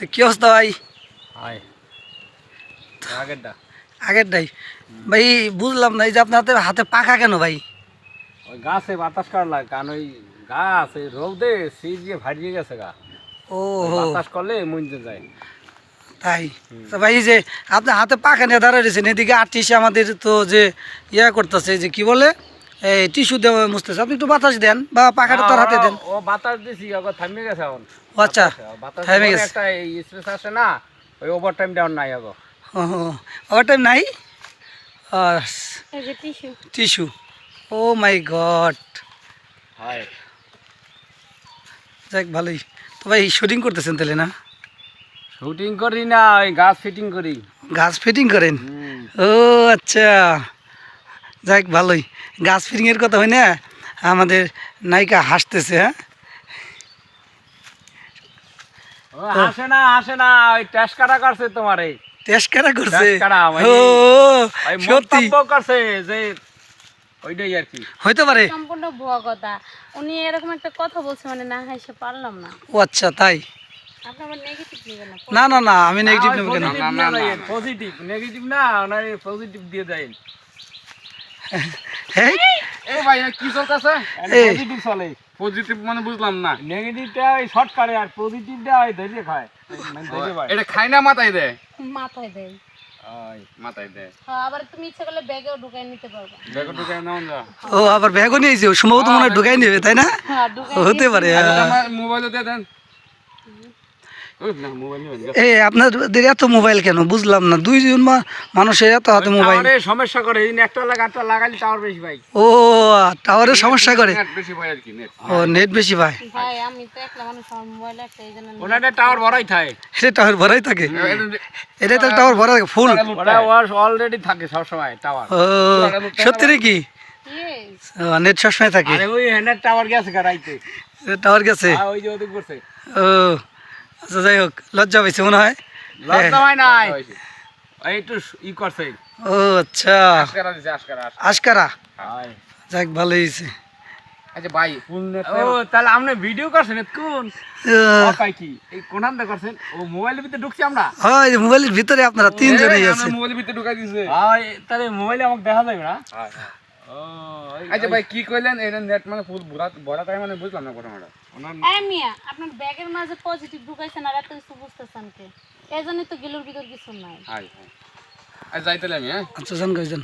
তো কি অবস্থা ভাই? আগেরটাই। ভাই বুঝলাম না এই যে আপনার হাতে পাখা কেন ভাই? ওই গাছে বাতাস কাটলা কারণ ওই গাছ এই রোদে শীত দিয়ে ভারিয়ে গেছে গা। ও বাতাস করলে মঞ্জে যায়। তাই? তো ভাই যে আপনার হাতে পাখা নিয়ে দাঁড়িয়ে রয়েছেন এদিকে আর্টিস্ট আমাদের তো যে ইয়া করতেছে যে কি বলে? এই টিস্যু দেওয়া মুছতেছে। আপনি একটু বাতাস দেন বা পাখাটা তার হাতে দেন। ও বাতাস দিছি ওকে থামিয়ে গেছে এখন। ও আচ্ছা বাতাস থেমে গেছে। একটা স্পেস আছে না ওই ওভার টাইম ডাউন নাই আগো ওভার টাইম নাই? এই tissue. Tissue. Oh my God. High যাক ভালোই। তো ভাই শুটিং করতেছেন তাহলে না? শুটিং করি না ওই গাছ ফিটিং করি। গাছ ফিটিং করেন? ও আচ্ছা। যাক ভালোই গাছ ফিটিংয়ের কথা হয় না আমাদের নায়িকা হাসতেছে হ্যাঁ ও না হাসে না ওই ট্যাস করছে তোমারে টেস্ট করছে টেস্ট কারা, ওই- ও সত্যি করছে যে ওইটাই আর কি হইতে পারে সম্পূর্ণ ভুয়া কথা উনি এরকম একটা কথা বলছে মানে না হাসে পারলাম না ও আচ্ছা তাই নেগেটিভ না না না না আমি নেগেটিভ নেব কেন পজিটিভ নেগেটিভ না ওনার পজিটিভ দিয়ে হ্যাঁ এই ভাই কি চলতেছে? এই। পজিটিভ চলে। পজিটিভ মানে বুঝলাম না। নেগেটিভটা ওই শর্ট করে আর পজিটিভটা ওই ধৈর্য খায়। মানে এটা খাই না মাথায় দেয়? মাথায় দেয়। মাথায় দেয়। হ্যাঁ আবার তুমি ইচ্ছে করলে ব্যাগেও ঢুকাই নিতে পারবে। দেখো তো কেন ও আবার ব্যাগও নিয়েছে ও সম্ভবত মনে হয় ঢুকাই নেবে তাই না? হ্যাঁ হতে পারে হ্যাঁ। আমার মোবাইল দিয়ে দেন ওই না মোবাইল নেবেন এই আপনাদের এত মোবাইল কেন? বুঝলাম না। দুইজন মা- মানুষের এত হাতে মোবাইল সমস্যা করে এই একটা লাগা একটা লাগালে টাওয়ার বেশি ভাই ও টাওয়ারের সমস্যা করে। নেট বেশি পাই আর কি নেট ও নেট বেশি পায়। ভাই আমি তো একলা মানুষ মোবাইল একটা এই ওনাটা টাওয়ার ভরাই থাকে। এটা টাওয়ার ভরাই থাকে? এটা তো টাওয়ার ভরা থাকে ফুল ওটা অলরেডি থাকে সবসময় টাওয়ার। ও সত্যি নাকি. নেট সবসময় থাকে। আরে ওই টাওয়ার গেছে গাড়াইতে টাওয়ার গেছে? ওই যে ওদিক করছে। ও। আচ্ছা যাই হোক লজ্জা পাইছে মনে হয়? লজ্জা হয় নাই। এই একটু ই করছে। ও আচ্ছা। আশকারা যাক ভালো হয়েছে আচ্ছা ভাই ও তাহলে আপনি ভিডিও করছেন কোন? কি? এই করছেন? ও মোবাইলের ভিতরে ঢুকছি আমরা। হয় মোবাইলের ভিতরে আপনারা তিনজনেই আছে মোবাইল ভিতরে ঢুকাই তাহলে মোবাইলে আমাকে দেখা যাবে না? আচ্ছা ভাই কি কইলেন এটা নেট মানে ফুল ভরা ভরা তাই মানে বুঝলাম না ঘটনাটা ওনার এই মিয়া আপনার ব্যাগের মাঝে পজিটিভ ঢুকাইছেন আর এত কিছু বুঝতেছেন কে? এজন্যই জন্যই তো গেলুর ভিতর কিছু নাই। হাই হাই আচ্ছা যাইতে আমি হ্যাঁ? আচ্ছা যান কইছেন